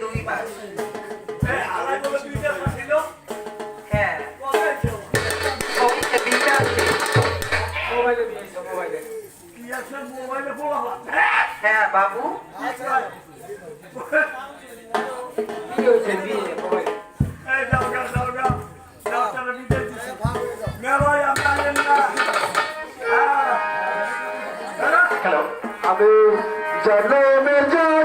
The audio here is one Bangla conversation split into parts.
দুই মাস হ্যাঁ হ্যাঁ বাবু কি হয়েছে বিয়ে? হ্যাঁ হ্যালো আমি জন্মে জন্মে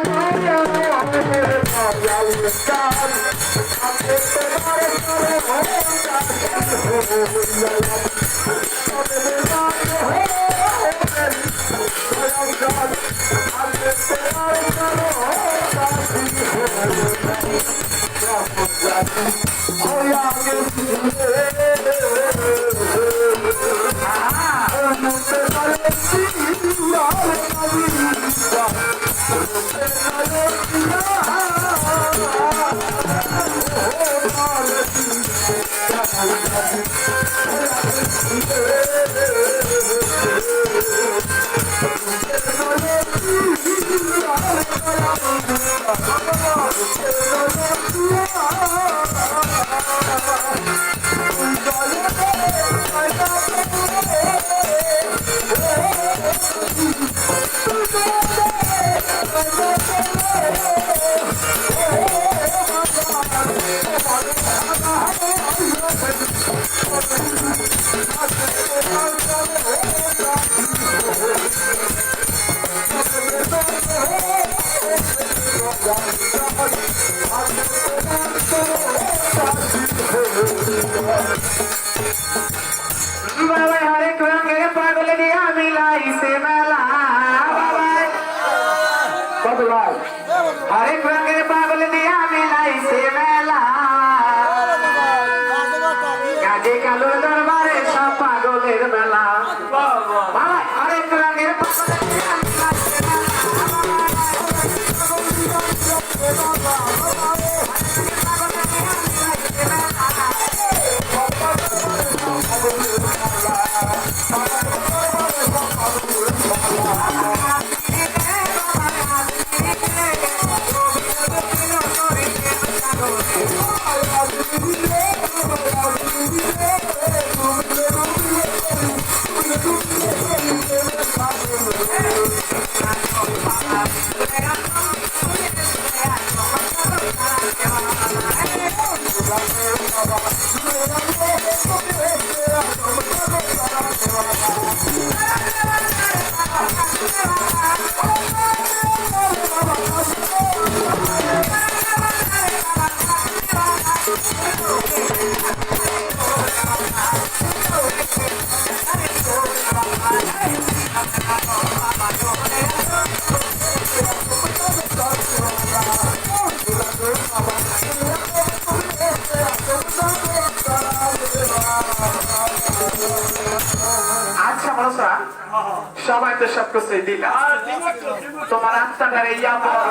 সবাই তো সব কিছু দিলাম তো তো। তোমার আত্মাটার ইয়া বড়।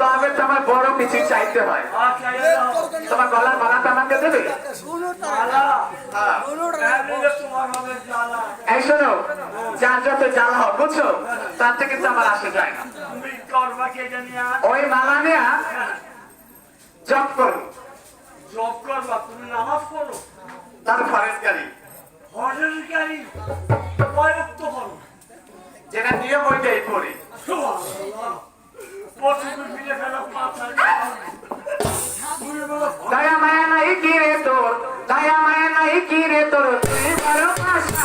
তবে তোমার বড় কিছু চাইতে হয়। তোমার গলার মালাটা আমাকে দেবে? এই শোনো যার যত জ্বালা হোক বুঝছ? তার থেকে কিন্তু আমার আসে যায় না। তুমি করবা কে জানি ওই মালা নেয়া জপ করো। জব করবা তুমি নামাজ পড়ো। তার হজের গাড়ি কয়ক্ত করো যেটা নিয়ম ওইটাই পড়ি। দয়া মায়া নাই কি রে তোর? দয়া মায়া নাই কি রে তোর? তুই বড় ভাষা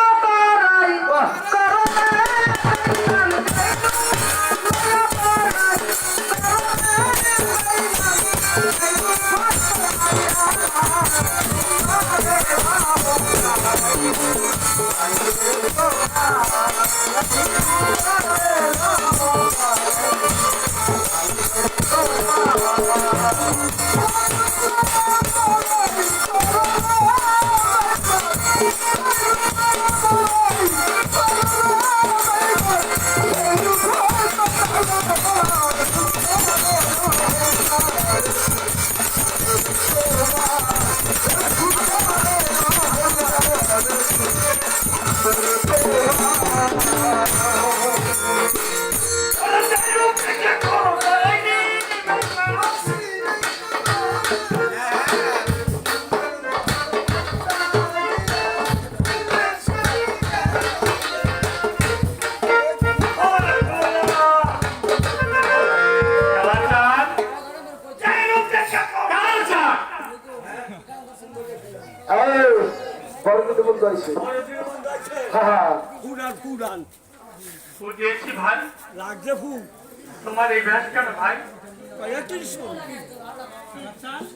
কালাচাঁদ হয়েছে হ্যাঁ হ্যাঁ। ভাই। লাগছে ফুল। তোমার এই ব্যাস কেন ভাই? টেনশন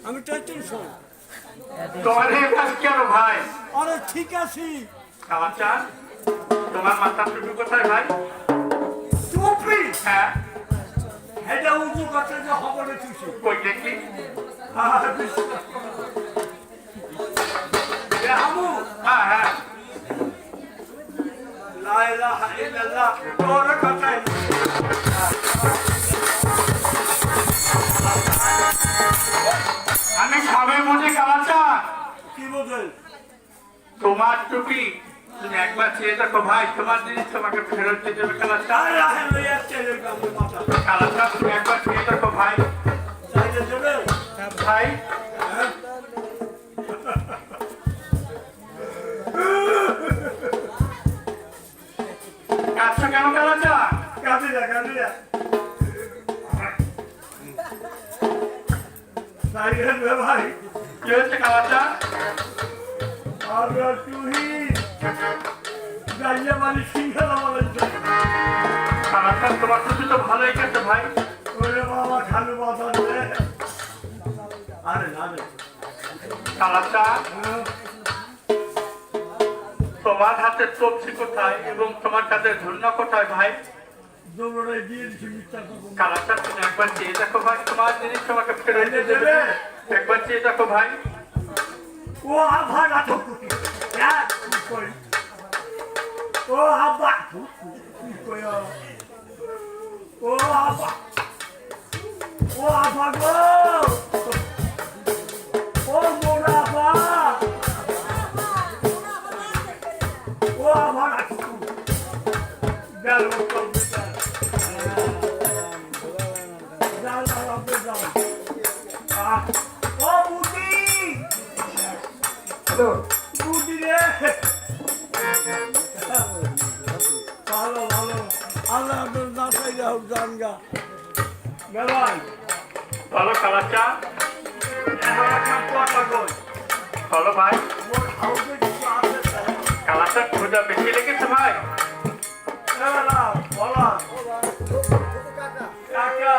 আমি টেনশন তোমার এই কেন ভাই? আরে ঠিক আছে। তোমার মাথা টুকু কোথায় ভাই? টুপি? হ্যাঁ। এটা উঁচু কথা যে খবরে তুলছি কই দেখি আমি সবে বুঝি কালাচাঁদ কি বোঝেন তোমার টুপি। তুমি একবার চেয়ে দেখো ভাই তোমার জিনিস তোমাকে ফেরত দিয়ে দেবে কালাচাঁদ তুমি একবার চেয়ে দেখো ভাই। ভাই রে ভাই কি কালাচাঁদ তোমার টুপি তো ভালোই গেছে ভাই ওরে বাবা খালু রে আরে না রে কালাচাঁদ তোমার হাতে সবজি কোথায় এবং তোমার কাছে ধন্য কোথায় ভাই? দৌড়ে দিয়ে দিছি মিথ্যা কালাচাঁদ তুমি একবার চেয়ে দেখো ভাই তোমার জিনিস তোমাকে ফেরত দিয়ে দেবে একবার চেয়ে দেখো ভাই ও আভা করতে হ্যাঁ কই ও কই ও আব্বা ও গো ভালো কালাচা ভালো ভাই কালাচা খুঁজা বেশি লেগেছে ভাই বলা টাকা